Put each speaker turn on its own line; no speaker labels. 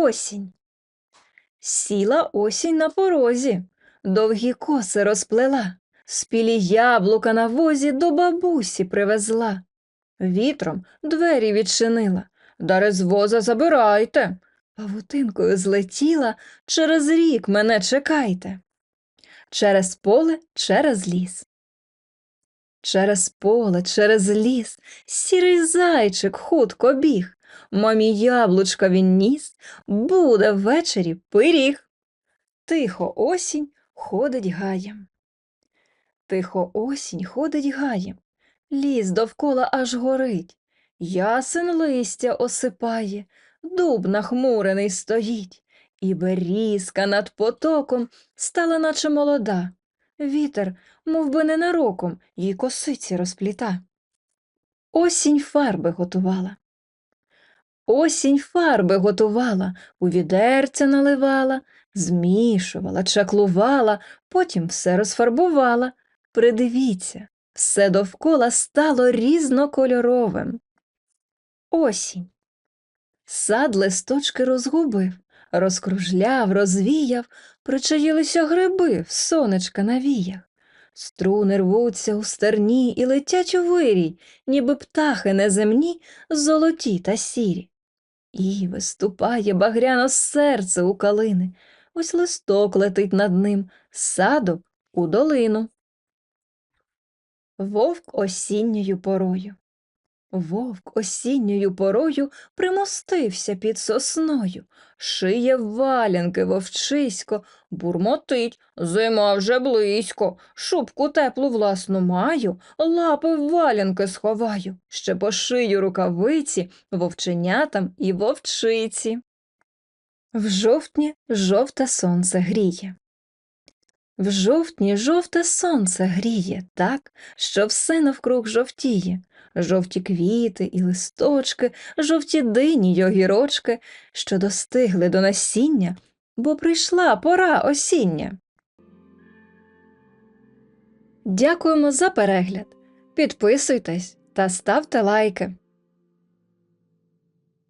осінь. Сіла осінь на порозі, довгі коси розплела, спілі яблука на возі до бабусі привезла. Вітром двері відчинила, дари з воза забирайте. Павутинкою злетіла, через рік мене чекайте. Через поле, через ліс. Через поле, через ліс, сірий зайчик хутко біг. Мамі яблучка він ніс, буде ввечері пиріг. Тихо осінь ходить гаєм. Тихо осінь ходить гаєм. Ліс довкола аж горить. Ясен листя осипає, дуб нахмурений стоїть, і берізка над потоком стала наче молода. Вітер, мов би ненароком, їй косиці розпліта. Осінь фарби готувала. Осінь фарби готувала, у відерця наливала, змішувала, чаклувала, потім все розфарбувала. Придивіться, все довкола стало різнокольоровим. Осінь. Сад листочки розгубив, розкружляв, розвіяв, причаїлися гриби в сонечка на віях. Струни рвуться у стерні і летять у вирій, ніби птахи неземні, золоті та сірі. І виступає багряно серце у калини, ось листок летить над ним, садок у долину. Вовк осінньою порою. Вовк осінньою порою примостився під сосною, шиє валянки вовчисько, бурмотить, зима вже близько, шубку теплу власну маю, лапи в валянки сховаю, ще пошию рукавиці вовченятам і вовчиці. В жовтні жовте сонце гріє. В жовтні жовте сонце гріє так, що все навкруг жовтіє. Жовті квіти і листочки, жовті дині й огірочки, що достигли до насіння, бо прийшла пора осіння. Дякуємо за перегляд. Підписуйтесь та ставте лайки.